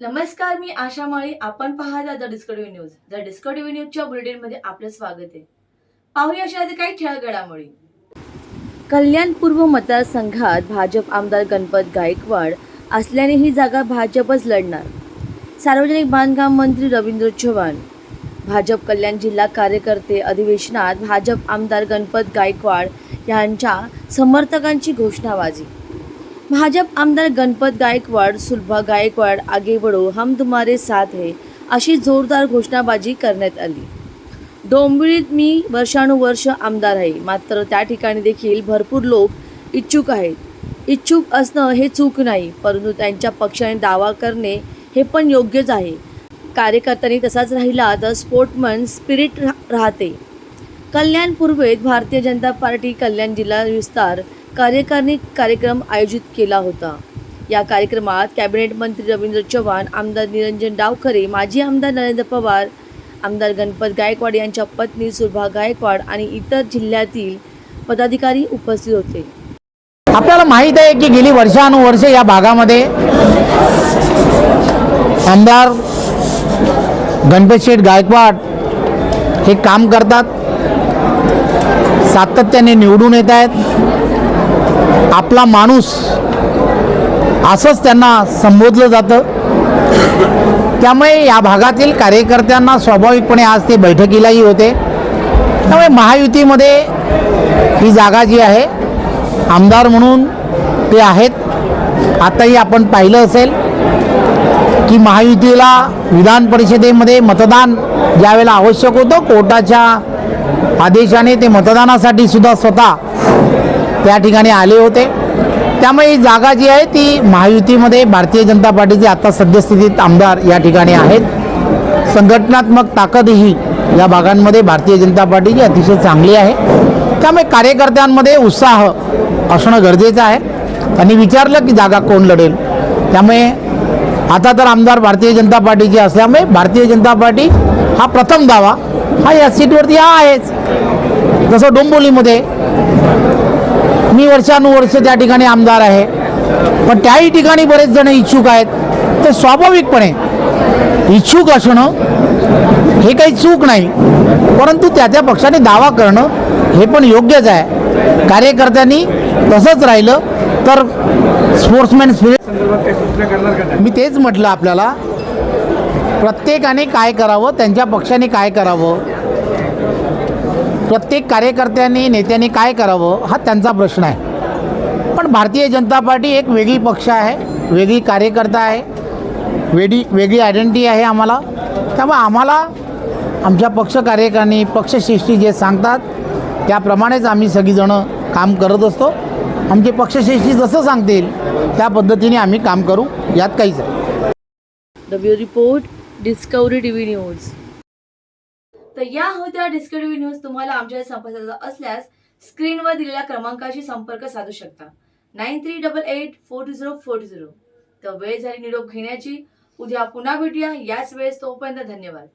नमस्कार मी आशा माळी. आपण पाहता the discovery news. The discovery न्यूजच्या बुलेटिनमध्ये आपलं स्वागत आहे. पाहूया अशा आधी काही ठळक घडामोडी कल्याण पूर्व मतदारसंघात भाजप आमदार गणपत गायकवाड असल्याने ही जागा भाजपच लढणार. सार्वजनिक बांधकाम मंत्री रवींद्र चव्हाण. भाजप कल्याण जिल्हा कार्यकर्ते अधिवेशनात भाजप आमदार गणपत गायकवाड यांच्या समर्थकांची घोषणाबाजी. भाजप आमदार गणपत गायकवाड सुलभा गायकवाड आगे बढो हम तुम्हारे साथ है अशी जोरदार घोषणाबाजी करण्यात आली. डोंबिवलीत मी वर्षानुवर्ष आमदार आहे. मात्र त्या ठिकाणी देखील भरपूर लोक इच्छुक आहेत. इच्छुक असणं हे चूक नाही परंतु त्यांच्या पक्षाने दावा करणे हे पण योग्यच आहे. कार्यकर्त्यांनी तसाच राहिला तर स्पोर्टमन स्पिरिट रा राहते. कल्याण पूर्वेत भारतीय जनता पार्टी कल्याण जिल्हा विस्तार कार्यकारिणी कार्यक्रम आयोजित केला होता. या कार्यक्रमात कॅबिनेट मंत्री रवींद्र चव्हाण आमदार निरंजन डावखरे माजी आमदार नरेंद्र पवार आमदार गणपत गायकवाड यांच्या पत्नी सुभा गायकवाड आणि इतर जिल्ह्यातील पदाधिकारी उपस्थित होते. आपल्याला माहीत आहे की गेली वर्षानुवर्ष या भागामध्ये आमदार गणपत शेठ गायकवाड हे काम करतात. सातत्याने निवडून येत आहेत. आपला माणूस असंच त्यांना संबोधलं जातं. त्यामुळे या भागातील कार्यकर्त्यांना स्वाभाविकपणे आज ते बैठकीलाही होते. त्यामुळे महायुतीमध्ये ही जागा जी आहे आमदार म्हणून ते आहेत. आताही आपण पाहिलं असेल. की महायुतीला विधान परिषदेमध्ये मतदान ज्यावेळेला आवश्यक होतं कोर्टाच्या आदेशाने ते मतदानासाठी सुद्धा स्वतः त्या ठिकाणी आले होते. त्यामुळे ही जागा जी आहे ती महायुतीमध्ये भारतीय जनता पार्टीचे आता सद्यस्थितीत आमदार या ठिकाणी आहेत. संघटनात्मक ताकदही या भागांमध्ये भारतीय जनता पार्टीची अतिशय चांगली आहे. त्यामुळे कार्यकर्त्यांमध्ये उत्साह असणं गरजेचं आहे. त्यांनी विचारलं की जागा कोण लढेल? त्यामुळे आता तर आमदार भारतीय जनता पार्टीचे असल्यामुळे भारतीय जनता पार्टी हा प्रथम दावा. हा या सीटवरती हा आहेच. जसं डोंबोलीमध्ये मी वर्षानुवर्ष त्या ठिकाणी आमदार आहे. पण त्याही ठिकाणी बरेच जण इच्छुक आहेत. तर स्वाभाविकपणे इच्छुक असणं हे काही चूक नाही. परंतु त्या त्या पक्षाने दावा करणं हे पण योग्यच आहे. कार्यकर्त्यांनी तसंच राहिलं. तर स्पोर्ट्समॅन स्पिरिट मी तेच म्हटलं आपल्याला. प्रत्येकाने काय करावं त्यांच्या पक्षाने काय करावं? प्रत्येक कार्यकर्त्यांनी नेत्यांनी काय करावं हा त्यांचा प्रश्न आहे. पण भारतीय जनता पार्टी एक वेगळी पक्ष आहे वेगळी कार्यकर्ता आहे वेगळी वेगळी आयडेंटिटी आहे आम्हाला. त्यामुळे आम्हाला आमच्या पक्ष कार्यकारिणी पक्षश्रेष्ठी जे सांगतात त्याप्रमाणेच आम्ही सगळीजणं काम करत असतो. आमचे पक्षश्रेष्ठी जसं सांगतील त्या पद्धतीने आम्ही काम करू. यात काहीच आहे the report discovery TV news तर या होत्या डिस्कवरी न्यूज तुम्हाला आमच्या संपर्काचा असल्यास स्क्रीनवर दिलेल्या क्रमांकाशी संपर्क साधू शकता. Nine three double eight four two zero four two zero. तर वेळ झाली निरोप घेण्याची. उद्या पुन्हा भेटूया. याच वेळेस तोपर्यंत धन्यवाद.